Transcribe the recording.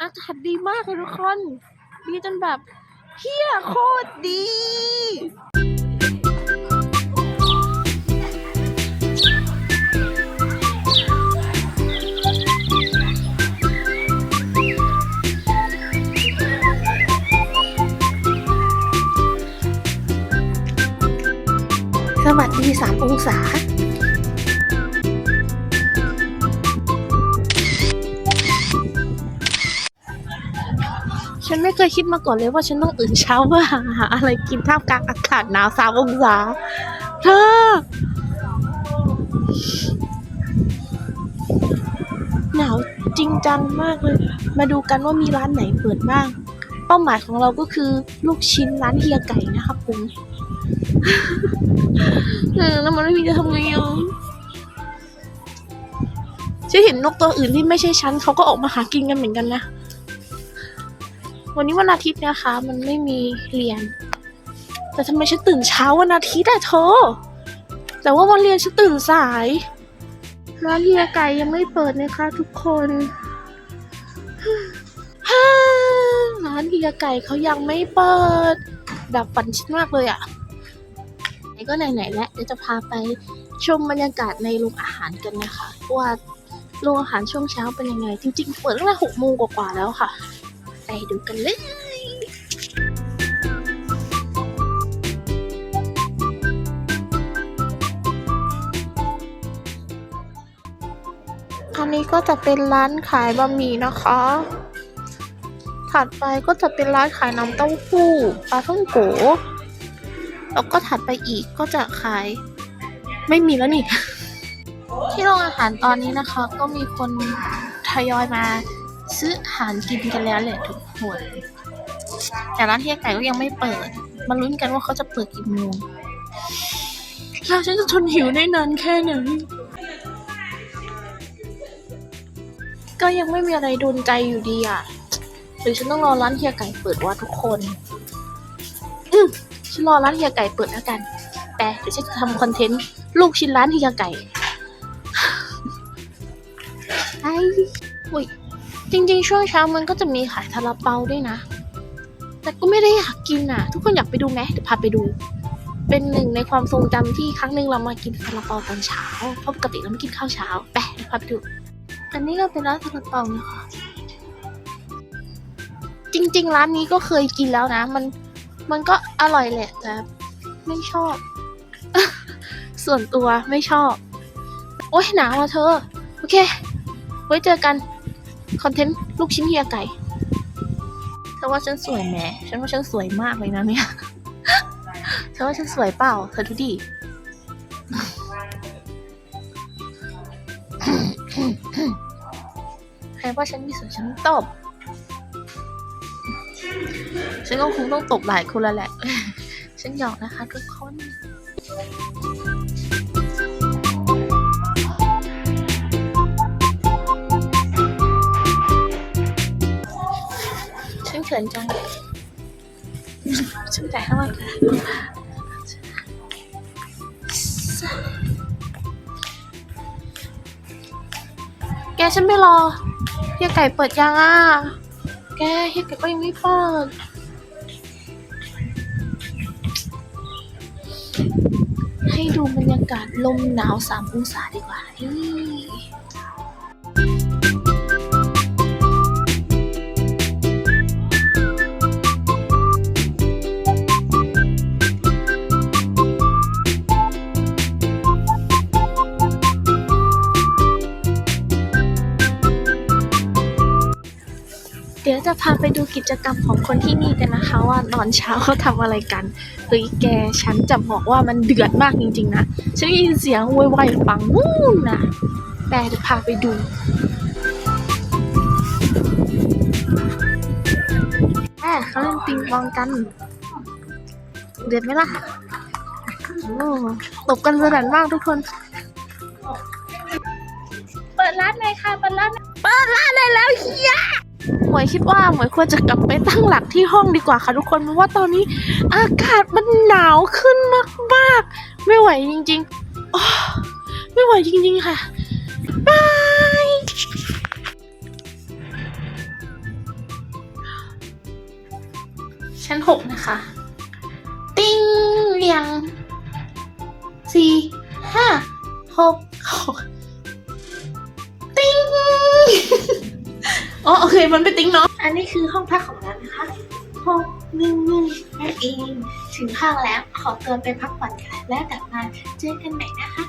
อากาศดีมากเลยทุกคน ดีจนแบบเฮียโคตรดีสวัสดีสามองศา ฉันไม่เคยคิดมาก่อนเลยว่าฉันต้องตื่นเช้าเพื่อหาหาอะไรกินท่ามกลางอากาศหนาวสามองศาเธอหนาวจริงจังมากเลย มาดูกันว่ามีร้านไหนเปิดบ้าง เป้าหมายของเราก็คือลูกชิ้นร้านเฮียไก่นะครับผมเออแล้วมันไม่มีจะทำไงอะฉันเห็นนกตัวอื่นที่ไม่ใช่ฉันเขาก็ออกมาหากินกันเหมือนกันนะ วันนี้วันอาทิตย์นะคะ มันไม่มีเรียน แต่ทำไมฉันตื่นเช้าวันอาทิตย์อะเธอแต่ว่าวันเรียนฉันตื่นสายร้านเฮียไก่ยังไม่เปิดนะคะ ทุกคนร้านเฮียไก่เขายังไม่เปิดแบบฝันชิดมากเลยอะไหนก็ไหนๆแล้วเดี๋ยวจะพาไปชมบรรยากาศในโรงอาหารกันนะคะว่าโรงอาหารช่วงเช้าเป็นยังไง จริงๆ เปิดตั้งแต่หกโมงกว่าๆแล้วค่ะ ไปดูกันเลยอันนี้ก็จะเป็นร้านขายบะหมี่นะคะ ถัดไปก็จะเป็นร้านขายน้ำเต้าหู้ปลาท่องโก แล้วก็ถัดไปอีกก็จะขาย ไม่มีแล้วนี่ ที่โรงอาหารตอนนี้นะคะ ก็มีคนทยอยมา ซื้ออาหารกินกันแล้วแหละทุกคนแต่ร้านเฮียไก่ก็ยังไม่เปิด มาลุ้นกันว่าเขาจะเปิดกี่โมงแล้วฉันจะทนหิวได้นานแค่ไหนก็ยังไม่มีอะไรโดนใจอยู่ดีอะ หรือฉันต้องรอร้านเฮียไก่เปิดว่าทุกคน อืมฉันรอร้านเฮียไก่เปิดแล้วกัน แต่เดี๋ยวฉันจะทำคอนเทนต์ลูกชิ้นร้านเฮียไก่ ไอ้อุ้ย จริงๆ ช่วงเช้ามันก็จะมีขายทาลาเปาด้วยนะ แต่ก็ไม่ได้อยากกินอะ ทุกคนอยากไปดูไหมเดี๋ยวพาไปดู เป็นหนึ่งในความทรงจำที่ครั้งหนึ่งเรามากินซาลาเปาตอนเช้าเพราะปกติเราไม่กินข้าวเช้าไปเดี๋ยวพาไปดู อันนี้ก็เป็นร้านซาลาเปานะคะจริง ๆ ร้านนี้ก็เคยกินแล้วนะ มันมันก็อร่อยแหละแต่ไม่ชอบ ส่วนตัวไม่ชอบ โอ๊ยหนาวอะเธอ โอเค ไว้เจอกัน คอนเทนต์ลูกชิ้นเฮียไก่เธอว่าฉันสวยไหมฉันว่าฉันสวยมากเลยนะเนี่ยเธอว่าฉันสวยเปล่า เธอดูดิใครว่าฉันม่สวยฉันตบ ฉันก็คงต้องตบหลายคนแล้วแหละ ฉันหยอกนะคะทุกคน ขินจังฉันจ่ายเท่าไหร่คะแกฉันไม่รอเฮียไก่เปิดยังอะ แกเฮียไก่ก็ยังไม่เปิดให้ดูบรรยากาศลมหนาวสามองศาดีกว่านี่ เดี๋ยวจะพาไปดูกิจกรรมของคนที่นี่กันนะคะ ว่าตอนเช้าเขาทำอะไรกันเฮ้ยแกฉันจะบอกว่ามันเดือดมากจริง ๆนะฉันได้ยินเสียงโวยวายปังนู่นนะแต่จะพาไปดูแม่เขาเล่นปิงปองกัน เดือดไหมล่ะโอ้ตบกันสนั่นมากทุกคน เปิดร้านเลยค่ะเปิดร้าน เปิดร้านเลยแล้วเฮีย หมวยคิดว่าหมวยควรจะกลับไปตั้งหลักที่ห้องดีกว่าค่ะทุกคนเพราะว่าตอนนี้อากาศมันหนาวขึ้นมากๆ ไม่ไหวจริงๆไม่ไหวจริง ๆ ค่ะบายชั้นหกนะคะ ติ้งเรียงสี่ห้าหกหกติ้ง อ๋อโอเคมันเป็นติ้งเนาะอันนี้คือห้องพักของเรานะคะห้องหนึ่งหนึ่งนั่นเอง ถึงห้างแล้วขอตัวไปพักผ่อนค่ะแล้วกลับมาเจอกันใหม่นะคะ